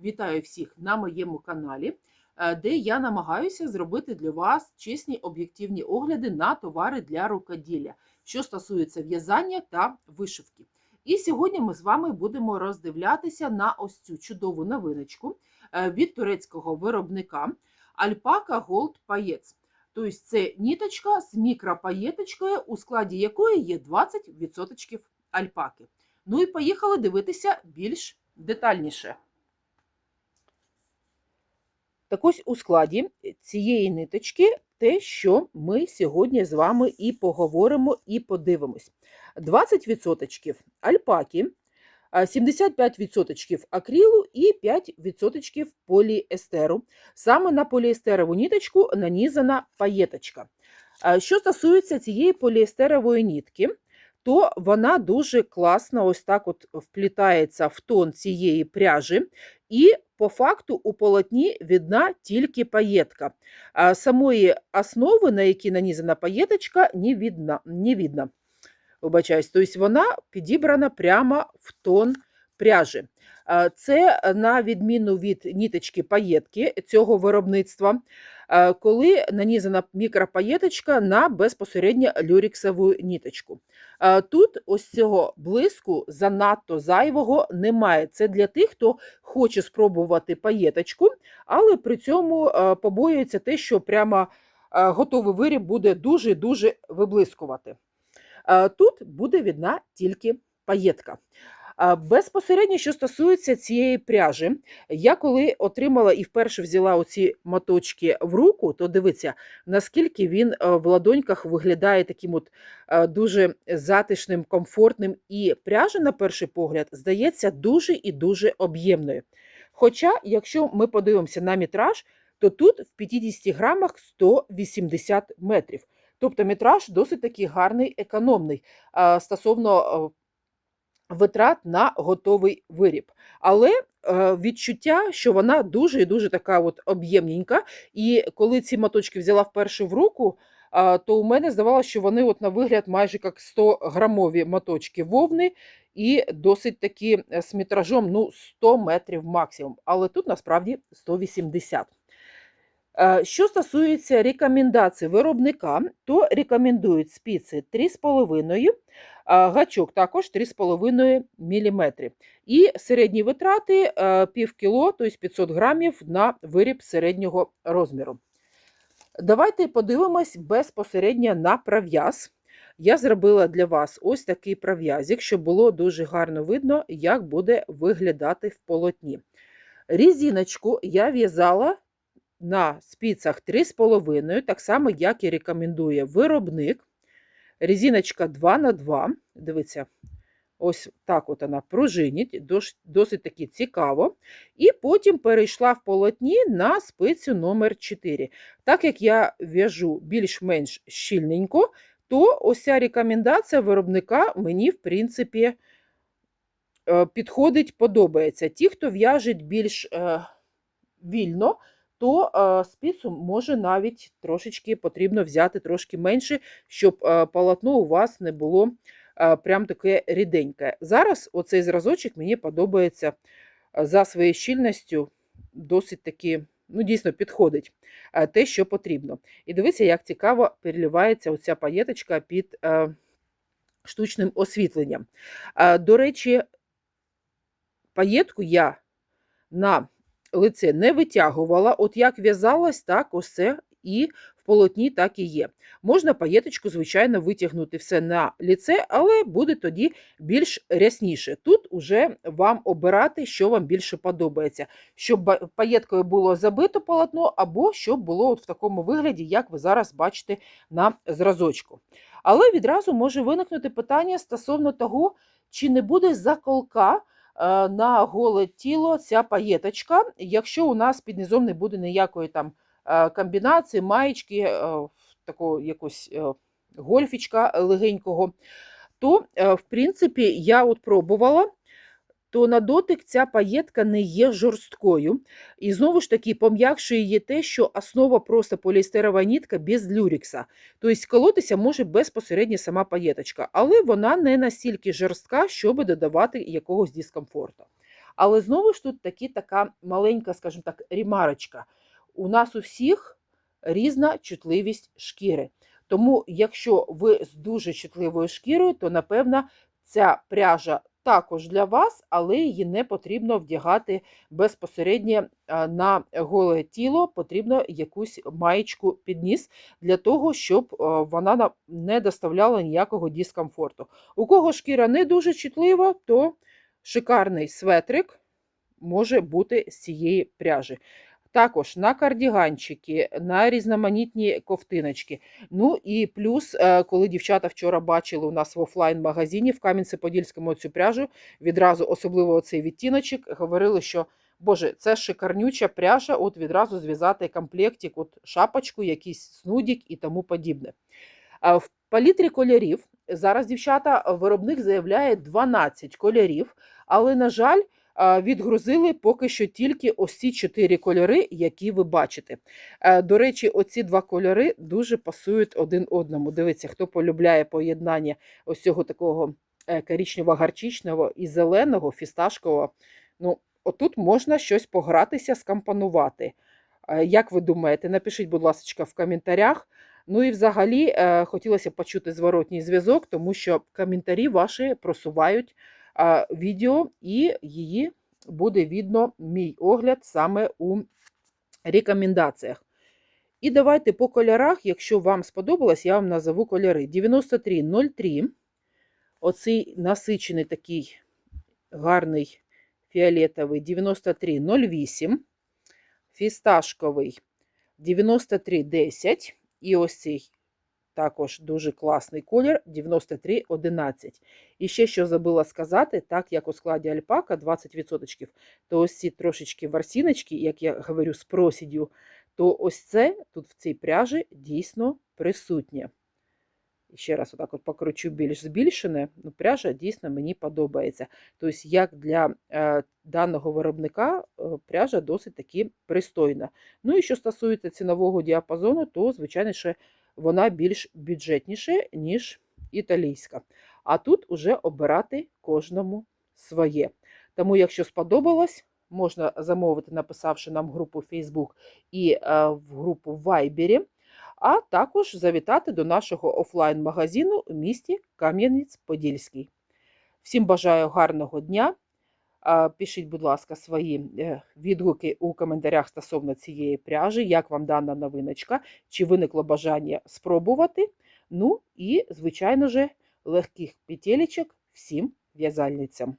Вітаю всіх на моєму каналі, е, де я намагаюся зробити для вас чесні об'єктивні огляди на товари для рукоділля, що стосується в'язання та вишивки. І сьогодні ми з вами будемо роздивлятися на ось цю чудову новиночку е, від турецького виробника Alpaca Gold Paillettes. Тобто це ніточка з мікропаєточкою, у складі якої є 20% альпаки. Ну і поїхали дивитися більш детальніше. Так ось у складі цієї ниточки те, що ми сьогодні з вами і поговоримо, і подивимось. 20% альпаки, 75% акрилу і 5% поліестеру. Саме на поліестерову ниточку нанізана паєточка. Що стосується цієї поліестерової нитки, то вона дуже класно ось так от вплітається в тон цієї пряжі, і по факту у полотні видна тільки паєтка. А самої основи, на якій нанізана паєточка, не видно. Не видно. Вибачаюсь, тобто вона підібрана прямо в тон пряжі. А Це на відміну від ніточки паєтки цього виробництва, коли нанізана мікропаєточка на безпосередньо люріксову ніточку. Тут ось цього блиску занадто зайвого немає. Це для тих, хто хоче спробувати паєточку, але при цьому е, побоюється те, що прямо е, готовий виріб буде дуже-дуже виблискувати. Е, Тут буде видна тільки паєтка. Безпосередньо, що стосується цієї пряжі, я коли отримала і вперше взяла оці моточки в руку, то дивіться, наскільки він е, в ладоньках виглядає таким от е, дуже затишним, комфортним, і пряжа, на перший погляд, здається дуже і дуже об'ємною. Хоча, якщо ми подивимося на метраж, то тут в 50 грамах 180 метрів. Тобто метраж досить такий гарний, економний стосовно е, витрат на готовий виріб. Але е, відчуття, що вона дуже і дуже така от об'ємненька. І коли ці моточки взяла вперше в руку, то у мене здавалося, що вони от на вигляд майже як 100 грамові моточки вовни і досить такі е, з метражом ну, 100 метрів максимум. Але тут насправді 180. Е, Що стосується рекомендацій виробника, то рекомендують спиці 3,5, гачок також 3,5 мм. І середні витрати е, пів кіло, тобто 500 грамів на виріб середнього розміру. Давайте подивимось безпосередньо на пров'яз. Я зробила для вас ось такий пров'язик, щоб було дуже гарно видно, як буде виглядати в полотні. Різіночку я в'язала на спицях 3,5, так само, як і рекомендує виробник. Резиночка 2 на 2 Дивіться, ось так от вона пружинить, досить таки цікаво. І потім перейшла в полотні на спицю номер 4 Так як я в'яжу більш-менш щільненько, то ось рекомендація виробника мені, в принципі, е, підходить, подобається. Ті, хто в'яжуть більш е, вільно, то спицю може навіть трошечки потрібно взяти трошки менше, щоб полотно у вас не було прям таке ріденьке. Зараз оцей зразочок мені подобається за своєю щільністю, досить таки, ну, дійсно підходить те, що потрібно. І дивіться, як цікаво переливається оця паєточка під штучним освітленням. До речі, паєтку я на лице не витягувала, от як в'язалась, так оце і в полотні так і є. Можна паєточку, звичайно, витягнути все на ліце, але буде тоді більш рясніше. Тут уже вам обирати, що вам більше подобається, щоб паєткою було забито полотно, або щоб було от в такому вигляді, як ви зараз бачите на зразочку. Але відразу може виникнути питання стосовно того, чи не буде заколка. Е, на голе тіло ця паєточка, якщо у нас під низом не буде ніякої там е, комбінації, маєчки, е, такого якось гольфічка легенького, то, в принципі, я от пробувала то на дотик ця паєтка не є жорсткою. І знову ж таки, пом'якшує її те, що основа просто поліестерова нітка без люрікса. Тобто колотися може безпосередньо сама паєточка, але вона не настільки жорстка, щоб додавати якогось дискомфорту. Але знову ж тут таки така маленька, скажімо так, рімарочка. У нас у всіх різна чутливість шкіри. Тому, якщо ви з дуже чутливою шкірою, то напевно ця пряжа також для вас, але її не потрібно вдягати безпосередньо на голе тіло, потрібно якусь маєчку під ніс для того, щоб вона не доставляла ніякого дискомфорту. У кого шкіра не дуже чутлива, то шикарний светрик може бути з цієї пряжі. Також на кардіганчики, на різноманітні ковтиночки. Ну і плюс, е, коли дівчата вчора бачили у нас в офлайн-магазині в Кам'янці-Подільському цю пряжу, відразу, особливо цей відтіночок, говорили, що Боже, це шикарнюча пряжа, от відразу зв'язати комплектик, от шапочку, якийсь снудік і тому подібне. В палітрі кольорів зараз дівчата виробник заявляє 12 кольорів, але, на жаль, відгрузили поки що тільки ось ці чотири кольори, які ви бачите. Е, До речі, оці два кольори дуже пасують один одному. Дивіться, хто полюбляє поєднання ось цього такого коричнево-гарчичного і зеленого, фісташкового. Ну, отут можна щось погратися, скомпонувати. Е, Як ви думаєте, напишіть, будь ласка, в коментарях. Ну і взагалі е, хотілося б почути зворотній зв'язок, тому що коментарі ваші просувають відео, і її буде видно мій огляд саме у рекомендаціях. І давайте по кольорах, якщо вам сподобалось, я вам назову кольори. 9303. Оцей насичений такий гарний фіолетовий 9308, фісташковий 9310 і ось цей також дуже класний колір 9311. І ще що забула сказати, так як у складі альпака 20%, то ось ці трошечки ворсіночки, як я говорю, з просіддю, то ось це тут в цій пряжі дійсно присутнє. І ще раз отак от покручу більш збільшене, ну, пряжа дійсно мені подобається. Тобто, як для е, даного виробника е, пряжа досить таки пристойна. Ну і що стосується цінового діапазону, то, звичайно, ще вона більш бюджетніша, ніж італійська. А тут уже обирати кожному своє. Тому, якщо сподобалось, можна замовити, написавши нам в групу Facebook і е, в групу в Viber, а також завітати до нашого офлайн-магазину у місті Кам'янець-Подільський. Всім бажаю гарного дня. Пишіть, будь ласка, свої е, відгуки у коментарях стосовно цієї пряжі, як вам дана новиночка, чи виникло бажання спробувати. Ну і, звичайно же, легких петелечок всім в'язальницям.